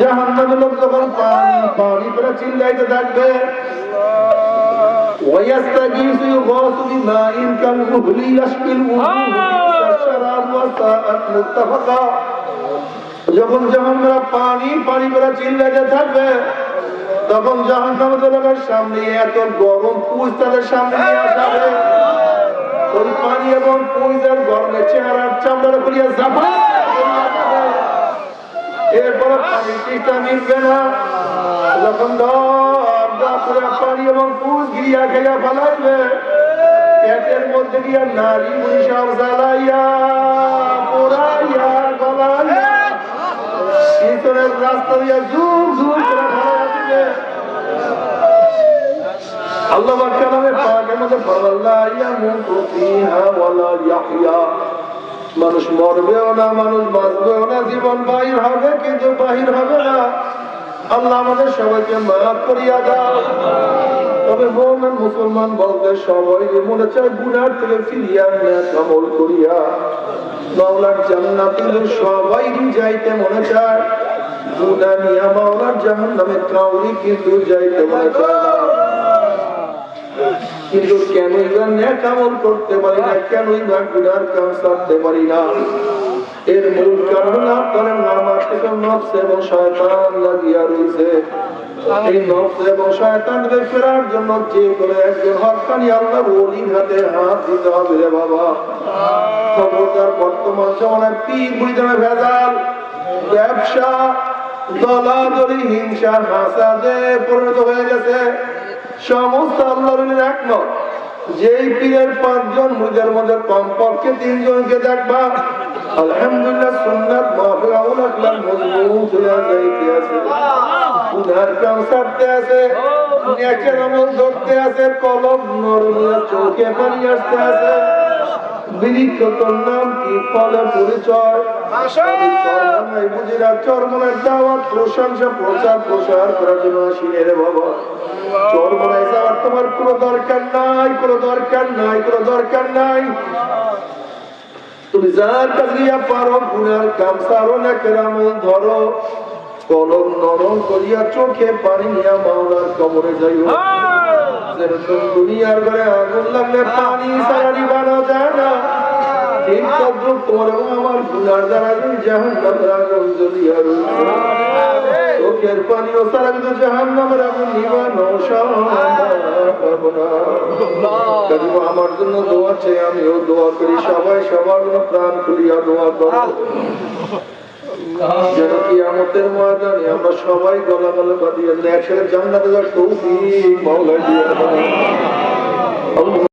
জাহান্নামের লোক যখন পানি পানি করে চিল্লাইতে থাকবে ويستغيث يغاث بماء كالمهل يشفي الوجوه بئس الشراب وساءت مرتفقا যখন জাহান্নামরা পানি পানি করে চিল্লাইতে থাকবে তখন জাহান্নামের লোকের সামনে এত গরম পুষ তাদের সামনে নিয়ে আসাবে ওই পানি এবং পুইজের গরমে চেহারার চামড়া করিয়া জাফা এরপরে পানি তৃষ্ণা মিটবে না। যখন দর পানি নারী সব জ্বালাইয়া, পোড়াইয়া, গলাইয়া ফেলাইয়া আল্লাহ কালামে পাকের মধ্যে বলা ইয়ামুতু মানুষ মরবেও না, মানুষ বাঁচবেও না, জীবন বাহির হবে কিন্তু বাহির হবে না। আল্লাহ আমাদের সবাইকে মাফ করিয়া দাও। তবে মোমেন, মুসলমান বলতে সবাই মনে চায় গুনার থেকে ফিরিয়া নেক আমল করিয়া। মাওলার জান্নাতে সবাই যাইতে মনে চায়। গুনা নিয়া মাওলার জাহান্নামে কাউরি কিন্তু যাইতে মনে চায় কিন্তু কেনই আমল করতে পারি না? কেনই বা কাম সারতে পারি না? এর মূল কারণ আপনার আমার থেকে নফস এবং শয়তান লাগিয়া রয়েছে। এই নফস এবং শয়তানকে ফেরার জন্য যে করে একজন হকানি আল্লাহ ওলির হাতে হাত দিতে হবে রে বাবা। খবরদার বর্তমান জমানায় পীর বুড়িদামে ভেজাল, ব্যবসা, দলাদলি, হিংসা, হাসাদে পরিণত হয়ে গেছে। সমস্ত আল্লাহর একমত যেই পীরের পাঁচজন মুজের মধ্যে কমপক্ষে তিনজনকে দেখবা আলহামদুলিল্লাহ সুন্নাত মাহফিল আকলাম মজবুত যাইতে আছে। উনার কাম ছাড়তে আছে নেকের আমল ধরতে আছে কলম নরম চোখে পানি আসতে আছে। বিরিক্ষ তোর নাম কি ফলে পরিচয়? চরমনের দাওয়াত প্রশংসা, প্রচার, প্রসার করার জন্য বাবা। তোমার দরকার নাই দরকার নাই দরকার নাই। তুমি যার কাছে পারো কাম সারো না কেরামল ধরো। কলম নরম করিয়া চোখে পানি নিয়া মাওলার কবরে যাইও। দুনিয়ার ঘরে আগুন লাগলে পানি ছাড়া নিবানো যায় না। তদ্রুপ তোমার আমার গুনার দ্বারা জাহান আগুন জ্বলিয়া রয়েছে চোখের পানি ও তারা কিন্তু জাহান নামের আগুন নিবানো আমার জন্য দোয়া চাই আমিও দোয়া করি সবাই সবার জন্য প্রাণ খুলিয়া দোয়া করো। যেন কি আমাদের ময়দানে আমরা সবাই গলা গলা বাঁধিয়ে একসাথে জান্নাতে যাওয়ার তৌফিক মাওলা দিয়ে দাও।